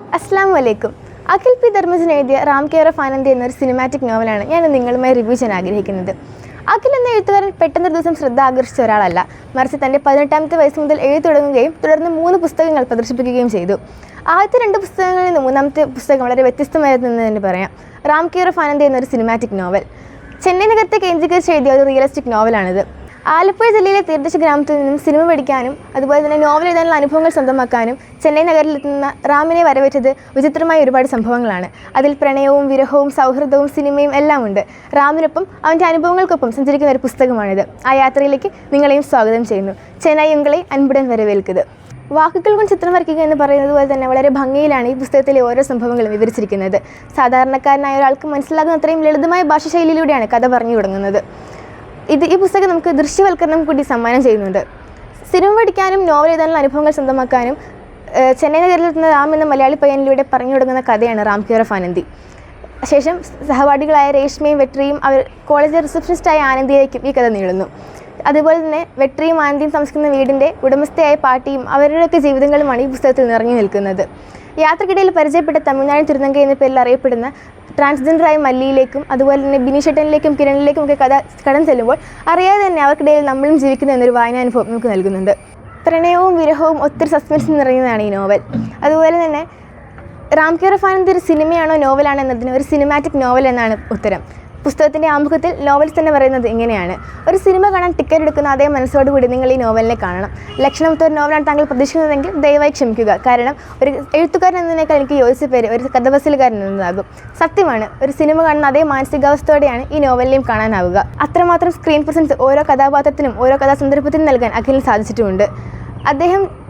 അസ്സാം വലൈക്കും അഖിൽ പി. ധർമ്മജൻ എഴുതിയ റാം കെയർ ഓഫ് ആനന്ദി എന്നൊരു സിനിമാറ്റിക് നോവലാണ് ഞാൻ നിങ്ങളുമായി റിവ്യൂ ചെയ്യാൻ ആഗ്രഹിക്കുന്നത്. അഖിൽ എന്ന എഴുത്തുകാരൻ പെട്ടെന്ന് ദിവസം ശ്രദ്ധ ആകർഷിച്ച ഒരാളല്ല. മറിച്ച് തന്റെ പതിനെട്ടാമത്തെ വയസ്സ് മുതൽ എഴുതി തുടങ്ങുകയും തുടർന്ന് മൂന്ന് പുസ്തകങ്ങൾ പ്രദർശിപ്പിക്കുകയും ചെയ്തു. ആദ്യത്തെ രണ്ട് പുസ്തകങ്ങളിൽ നിന്ന് മൂന്നാമത്തെ പുസ്തകം വളരെ വ്യത്യസ്തമായിരുന്നെന്ന് തന്നെ പറയാം. റാം കെയർ ഓഫ് ആനന്ദി എന്നൊരു സിനിമാറ്റിക് നോവൽ ചെന്നൈ നഗരത്തെ കേന്ദ്രീകരിച്ച് എഴുതിയ ഒരു റിയലിസ്റ്റിക് നോവലാണിത് ആലപ്പുഴ ജില്ലയിലെ തീരദേശ ഗ്രാമത്തിൽ നിന്നും സിനിമ പഠിക്കാനും അതുപോലെ തന്നെ നോവൽ എഴുതാനുള്ള അനുഭവങ്ങൾ സ്വന്തമാക്കാനും ചെന്നൈ നഗരത്തിലെത്തുന്ന റാമിനെ വരവേറ്റത് വിചിത്രമായ ഒരുപാട് സംഭവങ്ങളാണ്. അതിൽ പ്രണയവും വിരഹവും സൗഹൃദവും സിനിമയും എല്ലാം ഉണ്ട്. റാമിനൊപ്പം അവന്റെ അനുഭവങ്ങൾക്കൊപ്പം സഞ്ചരിക്കുന്ന ഒരു പുസ്തകമാണിത്. ആ യാത്രയിലേക്ക് നിങ്ങളെയും സ്വാഗതം ചെയ്യുന്നു. ചെന്നൈ ഉങ്ങളെ അൻപുടൻ വരവേൽക്കുന്നത്. വാക്കുകൾ കൊണ്ട് ചിത്രം വരയ്ക്കുക എന്ന് പറയുന്നത് പോലെ തന്നെ വളരെ ഭംഗിയിലാണ് ഈ പുസ്തകത്തിലെ ഓരോ സംഭവങ്ങളും വിവരിച്ചിരിക്കുന്നത്. സാധാരണക്കാരനായ ഒരാൾക്ക് മനസ്സിലാകുന്ന അത്രയും ലളിതമായ ഭാഷാശൈലിയിലൂടെയാണ് കഥ പറഞ്ഞു തുടങ്ങുന്നത്. ഇത് ഈ പുസ്തകം നമുക്ക് ദൃശ്യവൽക്കരണം കൂടി സമ്മാനം ചെയ്യുന്നുണ്ട്. സിനിമ പഠിക്കാനും നോവൽ എഴുതാനുള്ള അനുഭവങ്ങൾ സ്വന്തമാക്കാനും ചെന്നൈ നഗരത്തിലെത്തുന്ന റാം എന്ന മലയാളി പയ്യനിലൂടെ പറഞ്ഞു തുടങ്ങുന്ന കഥയാണ് റാം കെയർ ഓഫ് ആനന്ദി. ശേഷം സഹപാഠികളായ രേഷ്മയും വെട്രിയും അവർ കോളേജിലെ റിസപ്ഷനിസ്റ്റായ ആനന്ദിയിലേക്കും ഈ കഥ നീളുന്നു. അതുപോലെ തന്നെ വെട്രിയും ആനന്ദിയും സംസ്കരിക്കുന്ന വീടിന്റെ ഉടമസ്ഥയായ പാട്ടിയും അവരുടെയൊക്കെ ജീവിതങ്ങളുമാണ് ഈ പുസ്തകത്തിൽ നിറഞ്ഞു നിൽക്കുന്നത്. യാത്രക്കിടയിൽ പരിചയപ്പെട്ട തമിഴ്നാട് തിരുനങ്ക എന്ന പേരിൽ അറിയപ്പെടുന്ന ട്രാൻസ്ജെൻഡറായ മല്ലിയിലേക്കും അതുപോലെ തന്നെ ബിനിഷട്ടനിലേക്കും കിരണിലേക്കും ഒക്കെ കഥ കടന്നു ചെല്ലുമ്പോൾ അറിയാതെ തന്നെ അവർക്കിടയിൽ നമ്മളും ജീവിക്കുന്നു എന്നൊരു വായനാനുഭവം നമുക്ക് നൽകുന്നുണ്ട്. പ്രണയവും വിരഹവും ഒത്തിരി സസ്പെൻസ് നിറയുന്നതാണ് ഈ നോവൽ. അതുപോലെ തന്നെ റാം കെയർ ഫാൻ എന്തൊരു സിനിമയാണോ നോവലാണോ എന്നതിന് ഒരു സിനിമാറ്റിക് നോവൽ എന്നാണ് ഉത്തരം. പുസ്തകത്തിന്റെ ആമുഖത്തിൽ നോവൽസ് തന്നെ പറയുന്നത് ഇങ്ങനെയാണ്. ഒരു സിനിമ കാണാൻ ടിക്കറ്റ് എടുക്കുന്ന അതേ മനസ്സോടുകൂടി നിങ്ങൾ ഈ നോവലിനെ കാണണം. ലക്ഷണമൊത്ത ഒരു നോവലാണ് താങ്കൾ പ്രതീക്ഷിക്കുന്നതെങ്കിൽ ദയവായി ക്ഷമിക്കുക. കാരണം ഒരു എഴുത്തുകാരൻ എന്നതിനേക്കാൾ എനിക്ക് യോജിച്ച പേര് ഒരു കഥബസിലുകാരൻ എന്നതാകും. സത്യമാണ് ഒരു സിനിമ കാണുന്ന അതേ മാനസികാവസ്ഥയോടെയാണ് ഈ നോവലിനെയും കാണാനാവുക. അത്രമാത്രം സ്ക്രീൻ പ്രസൻസ് ഓരോ കഥാപാത്രത്തിനും ഓരോ കഥാസന്ദർഭത്തിനും നൽകാൻ അഖിലിന് സാധിച്ചിട്ടുമുണ്ട്. അദ്ദേഹം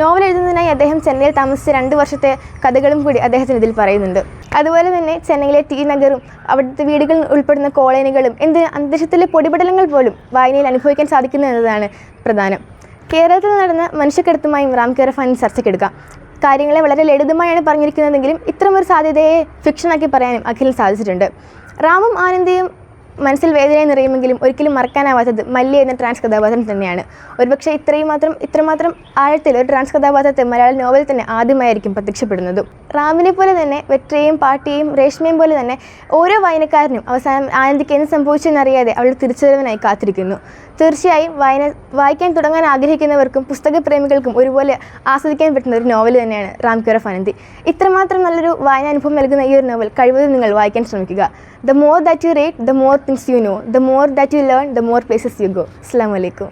നോവൽ എഴുതുന്നതിനായി അദ്ദേഹം ചെന്നൈയിൽ താമസിച്ച രണ്ട് വർഷത്തെ കഥകളും കൂടി അദ്ദേഹത്തിന് ഇതിൽ പറയുന്നുണ്ട്. അതുപോലെ തന്നെ ചെന്നൈയിലെ ടി നഗറും അവിടുത്തെ വീടുകളിൽ ഉൾപ്പെടുന്ന കോളനികളും എന്ത് അന്തരീക്ഷത്തിലെ പൊടിപടലങ്ങൾ പോലും വായനയിൽ അനുഭവിക്കാൻ സാധിക്കുന്നു എന്നതാണ് പ്രധാനം. കേരളത്തിൽ നടന്ന മനുഷ്യക്കെടുത്തുമായും റാം കെയർ ഫാൻ ചർച്ചയ്ക്കെടുക്കാം. കാര്യങ്ങളെ വളരെ ലളിതമായാണ് പറഞ്ഞിരിക്കുന്നതെങ്കിലും ഇത്തരമൊരു സാധ്യതയെ ഫിക്ഷനാക്കി പറയാനും അഖിലിന് സാധിച്ചിട്ടുണ്ട്. റാമും ആനന്ദിയും മനസ്സിൽ വേദന നിറയുമെങ്കിലും ഒരിക്കലും മറക്കാനാവാത്തത് മല്ലി എന്ന ട്രാൻസ് കഥാപാത്രം തന്നെയാണ്. ഒരുപക്ഷെ ഇത്രയും മാത്രം ഇത്രമാത്രം ആഴത്തിൽ ഒരു ട്രാൻസ് കഥാപാത്രത്തെ മലയാള നോവൽ തന്നെ ആദ്യമായിരിക്കും പ്രത്യക്ഷപ്പെടുന്നത്. റാമിനെ പോലെ തന്നെ വെട്രയും പാട്ടിയെയും രേഷ്മയും പോലെ തന്നെ ഓരോ വായനക്കാരനും അവസാനം ആനന്ദിക്ക് എന്ത് സംഭവിച്ചെന്നറിയാതെ അവളുടെ തിരിച്ചുവരവനായി കാത്തിരിക്കുന്നു. തീർച്ചയായും വായന വായിക്കാൻ തുടങ്ങാൻ ആഗ്രഹിക്കുന്നവർക്കും പുസ്തകപ്രേമികൾക്കും ഒരുപോലെ ആസ്വദിക്കാൻ പറ്റുന്ന ഒരു നോവൽ തന്നെയാണ് റാം കെയർ ഓഫ് ആനന്ദി ഇത്രമാത്രം നല്ലൊരു വായനാനുഭവം നൽകുന്ന ഈ ഒരു നോവൽ കഴിവതും നിങ്ങൾ വായിക്കാൻ ശ്രമിക്കുക. The more that you read the more things you know. The more that you learn, the more places you go. Assalamu alaikum.